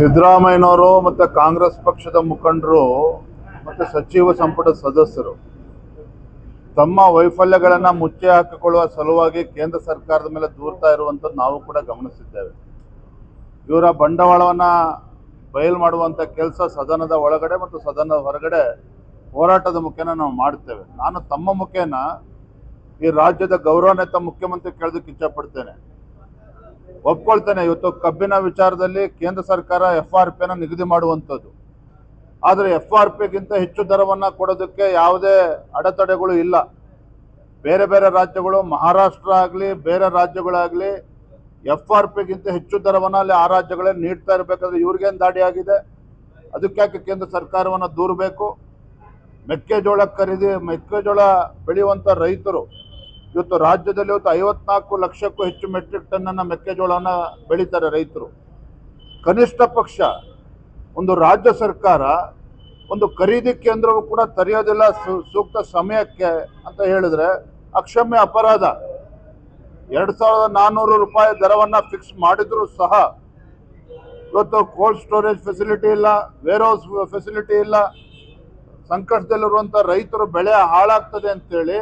ಸಿದ್ದರಾಮಯ್ಯನವರು ಮತ್ತು ಕಾಂಗ್ರೆಸ್ ಪಕ್ಷದ ಮುಖಂಡರು ಮತ್ತು ಸಚಿವ ಸಂಪುಟ ಸದಸ್ಯರು ತಮ್ಮ ವೈಫಲ್ಯಗಳನ್ನು ಮುಚ್ಚಿ ಹಾಕಿಕೊಳ್ಳುವ ಸಲುವಾಗಿ ಕೇಂದ್ರ ಸರ್ಕಾರದ ಮೇಲೆ ದೂರ್ತಾ ಇರುವಂಥದ್ದು ನಾವು ಕೂಡ ಗಮನಿಸಿದ್ದೇವೆ. ಇವರ ಬಂಡವಾಳವನ್ನು ಬಯಲು ಮಾಡುವಂಥ ಕೆಲಸ ಸದನದ ಒಳಗಡೆ ಮತ್ತು ಸದನದ ಹೊರಗಡೆ ಹೋರಾಟದ ಮುಖೇನ ನಾವು ಮಾಡುತ್ತೇವೆ. ನಾನು ತಮ್ಮ ಮುಖೇನ ಈ ರಾಜ್ಯದ ಗೌರವಾನ್ವಿತ ಮುಖ್ಯಮಂತ್ರಿ ಕೇಳೋದಕ್ಕೆ ಇಚ್ಛಪಡ್ತೇನೆ. ಒಪ್ಕೊಳ್ತೇನೆ. ಇವತ್ತು ಕಬ್ಬಿನ ವಿಚಾರದಲ್ಲಿ ಕೇಂದ್ರ ಸರ್ಕಾರ ಎಫ್ ಆರ್ ಪಿನ ನಿಗದಿ ಮಾಡುವಂಥದ್ದು. ಆದರೆ ಎಫ್ ಆರ್ ಪಿಗಿಂತ ಹೆಚ್ಚು ದರವನ್ನು ಕೊಡೋದಕ್ಕೆ ಯಾವುದೇ ಅಡೆತಡೆಗಳು ಇಲ್ಲ. ಬೇರೆ ಬೇರೆ ರಾಜ್ಯಗಳು, ಮಹಾರಾಷ್ಟ್ರ ಆಗಲಿ, ಬೇರೆ ರಾಜ್ಯಗಳಾಗಲಿ ಎಫ್ ಆರ್ ಪಿಗಿಂತ ಹೆಚ್ಚು ದರವನ್ನು ಅಲ್ಲಿ ಆ ರಾಜ್ಯಗಳೇ ನೀಡ್ತಾ ಇರಬೇಕಾದ್ರೆ ಇವ್ರಿಗೇನು ದಾಡಿ ಆಗಿದೆ? ಅದಕ್ಕೆ ಕೇಂದ್ರ ಸರ್ಕಾರವನ್ನು ದೂರಬೇಕು? ಮೆಕ್ಕೆಜೋಳ ಖರೀದಿ, ಮೆಕ್ಕೆಜೋಳ ಬೆಳೆಯುವಂಥ ರೈತರು ಇವತ್ತು ರಾಜ್ಯದಲ್ಲಿ ಇವತ್ತು ಐವತ್ನಾಲ್ಕು ಲಕ್ಷಕ್ಕೂ ಹೆಚ್ಚು ಮೆಟ್ರಿಕ್ ಟನ್ನನ್ನು ಮೆಕ್ಕೆಜೋಳನ ಬೆಳೀತಾರೆ ರೈತರು. ಕನಿಷ್ಠ ಪಕ್ಷ, ಒಂದು ರಾಜ್ಯ ಸರ್ಕಾರ, ಒಂದು ಖರೀದಿ ಕೇಂದ್ರವು ಕೂಡ ತೆರೆಯೋದಿಲ್ಲ ಸೂಕ್ತ ಸಮಯಕ್ಕೆ ಅಂತ ಹೇಳಿದ್ರೆ ಅಕ್ಷಮ್ಯ ಅಪರಾಧ. ಎರಡು ಸಾವಿರದ ನಾನ್ನೂರು ರೂಪಾಯಿ ದರವನ್ನು ಫಿಕ್ಸ್ ಮಾಡಿದ್ರು ಸಹ ಇವತ್ತು ಕೋಲ್ಡ್ ಸ್ಟೋರೇಜ್ ಫೆಸಿಲಿಟಿ ಇಲ್ಲ ವೇರ್ ಹೌಸ್ ಫೆಸಿಲಿಟಿ ಇಲ್ಲ. ಸಂಕಷ್ಟದಲ್ಲಿರುವಂಥ ರೈತರು ಬೆಳೆ ಹಾಳಾಗ್ತದೆ ಅಂತೇಳಿ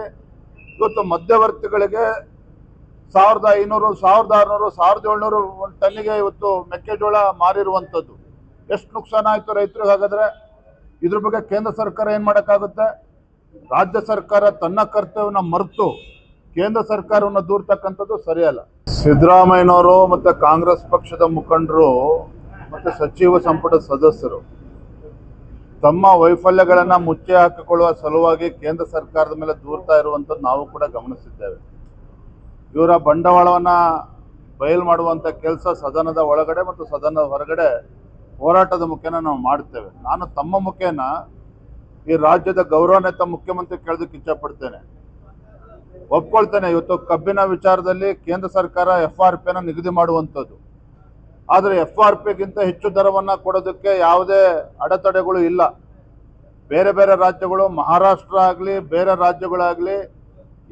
ಇವತ್ತು ಮಧ್ಯವರ್ತಿಗಳಿಗೆ ಸಾವಿರದ ಐನೂರು, ಸಾವಿರದ ಆರುನೂರು, ಸಾವಿರದ ಏಳ್ನೂರು ಒಂದು ಟನ್ನಿಗೆ ಇವತ್ತು ಮೆಕ್ಕೆಜೋಳ ಮಾರಿರುವಂಥದ್ದು. ಎಷ್ಟು ನುಕ್ಸಾನ ಆಯಿತು ರೈತರಿಗೆ ಹಾಗಾದ್ರೆ? ಇದ್ರ ಬಗ್ಗೆ ಕೇಂದ್ರ ಸರ್ಕಾರ ಏನು ಮಾಡೋಕ್ಕಾಗುತ್ತೆ? ರಾಜ್ಯ ಸರ್ಕಾರ ತನ್ನ ಕರ್ತವ್ಯನ ಮರೆತು ಕೇಂದ್ರ ಸರ್ಕಾರವನ್ನು ದೂರ್ತಕ್ಕಂಥದ್ದು ಸರಿಯಲ್ಲ. ಸಿದ್ದರಾಮಯ್ಯನವರು ಮತ್ತು ಕಾಂಗ್ರೆಸ್ ಪಕ್ಷದ ಮುಖಂಡರು ಮತ್ತು ಸಚಿವ ಸಂಪುಟ ಸದಸ್ಯರು ತಮ್ಮ ವೈಫಲ್ಯಗಳನ್ನು ಮುಚ್ಚಿ ಹಾಕಿಕೊಳ್ಳುವ ಸಲುವಾಗಿ ಕೇಂದ್ರ ಸರ್ಕಾರದ ಮೇಲೆ ದೂರ್ತಾ ಇರುವಂಥದ್ದು ನಾವು ಕೂಡ ಗಮನಿಸಿದ್ದೇವೆ. ಇವರ ಬಂಡವಾಳವನ್ನು ಬಯಲು ಮಾಡುವಂಥ ಕೆಲಸ ಸದನದ ಒಳಗಡೆ ಮತ್ತು ಸದನದ ಹೊರಗಡೆ ಹೋರಾಟದ ಮುಖೇನ ನಾವು ಮಾಡುತ್ತೇವೆ. ನಾನು ತಮ್ಮ ಮುಖೇನ ಈ ರಾಜ್ಯದ ಗೌರವಾನ್ವಿತ ಮುಖ್ಯಮಂತ್ರಿ ಕೇಳೋದಕ್ಕೆ ಇಚ್ಛಪಡ್ತೇನೆ. ಒಪ್ಕೊಳ್ತೇನೆ, ಇವತ್ತು ಕಬ್ಬಿನ ವಿಚಾರದಲ್ಲಿ ಕೇಂದ್ರ ಸರ್ಕಾರ ಎಫ್ ಆರ್ ಪಿನ ನಿಗದಿ ಮಾಡುವಂಥದ್ದು. ಆದರೆ ಎಫ್ ಆರ್ ಪಿಗಿಂತ ಹೆಚ್ಚು ದರವನ್ನು ಕೊಡೋದಕ್ಕೆ ಯಾವುದೇ ಅಡೆತಡೆಗಳು ಇಲ್ಲ. ಬೇರೆ ಬೇರೆ ರಾಜ್ಯಗಳು, ಮಹಾರಾಷ್ಟ್ರ ಆಗಲಿ, ಬೇರೆ ರಾಜ್ಯಗಳಾಗಲಿ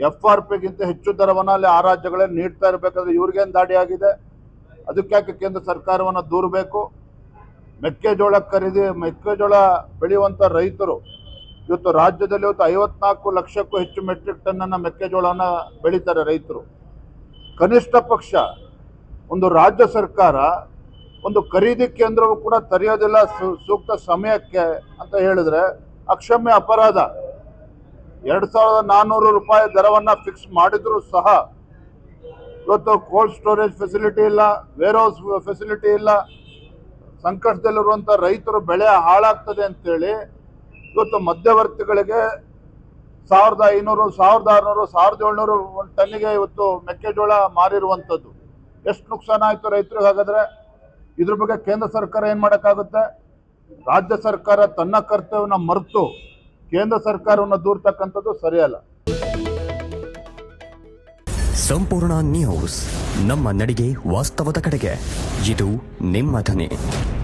ಎಫ್ ಆರ್ ಪಿಗಿಂತ ಹೆಚ್ಚು ದರವನ್ನು ಅಲ್ಲಿ ಆ ರಾಜ್ಯಗಳೇ ನೀಡ್ತಾ ಇರಬೇಕಾದ್ರೆ ಇವ್ರಿಗೇನು ದಾಡಿ ಆಗಿದೆ? ಅದಕ್ಕಾಕೆ ಕೇಂದ್ರ ಸರ್ಕಾರವನ್ನು ದೂರಬೇಕು ಮೆಕ್ಕೆಜೋಳ ಖರೀದಿ, ಮೆಕ್ಕೆಜೋಳ ಬೆಳೆಯುವಂಥ ರೈತರು ಇವತ್ತು ರಾಜ್ಯದಲ್ಲಿ ಇವತ್ತು ಐವತ್ನಾಲ್ಕು ಲಕ್ಷಕ್ಕೂ ಹೆಚ್ಚು ಮೆಟ್ರಿಕ್ ಟನ್ನನ್ನು ಮೆಕ್ಕೆಜೋಳನ ಬೆಳೀತಾರೆ ರೈತರು. ಕನಿಷ್ಠ ಪಕ್ಷ ಒಂದು ರಾಜ್ಯ ಸರ್ಕಾರ ಒಂದು ಖರೀದಿ ಕೇಂದ್ರವು ಕೂಡ ತೆರೆಯೋದಿಲ್ಲ ಸೂಕ್ತ ಸಮಯಕ್ಕೆ ಅಂತ ಹೇಳಿದ್ರೆ ಅಕ್ಷಮ್ಯ ಅಪರಾಧ. ಎರಡು ಸಾವಿರದ ನಾನ್ನೂರು ರೂಪಾಯಿ ದರವನ್ನು ಫಿಕ್ಸ್ ಮಾಡಿದ್ರು ಸಹ ಇವತ್ತು ಕೋಲ್ಡ್ ಸ್ಟೋರೇಜ್ ಫೆಸಿಲಿಟಿ ಇಲ್ಲ ವೇರ್ ಹೌಸ್ ಫೆಸಿಲಿಟಿ ಇಲ್ಲ ಸಂಕಷ್ಟದಲ್ಲಿರುವಂಥ ರೈತರು ಬೆಳೆ ಹಾಳಾಗ್ತದೆ ಅಂತೇಳಿ ಇವತ್ತು ಮಧ್ಯವರ್ತಿಗಳಿಗೆ ಸಾವಿರದ ಐನೂರು, ಸಾವಿರದ ಆರುನೂರು, ಸಾವಿರದ ಏಳ್ನೂರು ಟನ್ನಿಗೆ ಇವತ್ತು ಮೆಕ್ಕೆಜೋಳ ಮಾರಿರುವಂಥದ್ದು ಎಷ್ಟು ನುಕ್ಸಾನ ಆಯಿತು ರೈತರಿಗೆ? ಹಾಗಾದ್ರೆ ಇದ್ರ ಬಗ್ಗೆ ಕೇಂದ್ರ ಸರ್ಕಾರ ಏನು ಮಾಡೋಕ್ಕಾಗುತ್ತೆ? ರಾಜ್ಯ ಸರ್ಕಾರ ತನ್ನ ಕರ್ತವ್ಯನ ಮರೆತು ಕೇಂದ್ರ ಸರ್ಕಾರವನ್ನು ದೂರ್ತಕ್ಕಂಥದ್ದು ಸರಿಯಲ್ಲ. ಸಂಪೂರ್ಣ ನ್ಯೂಸ್ ನಮ್ಮ ನಡಿಗೆ ವಾಸ್ತವದ ಕಡೆಗೆ. ಇದು ನಿಮ್ಮ ಧ್ವನಿ.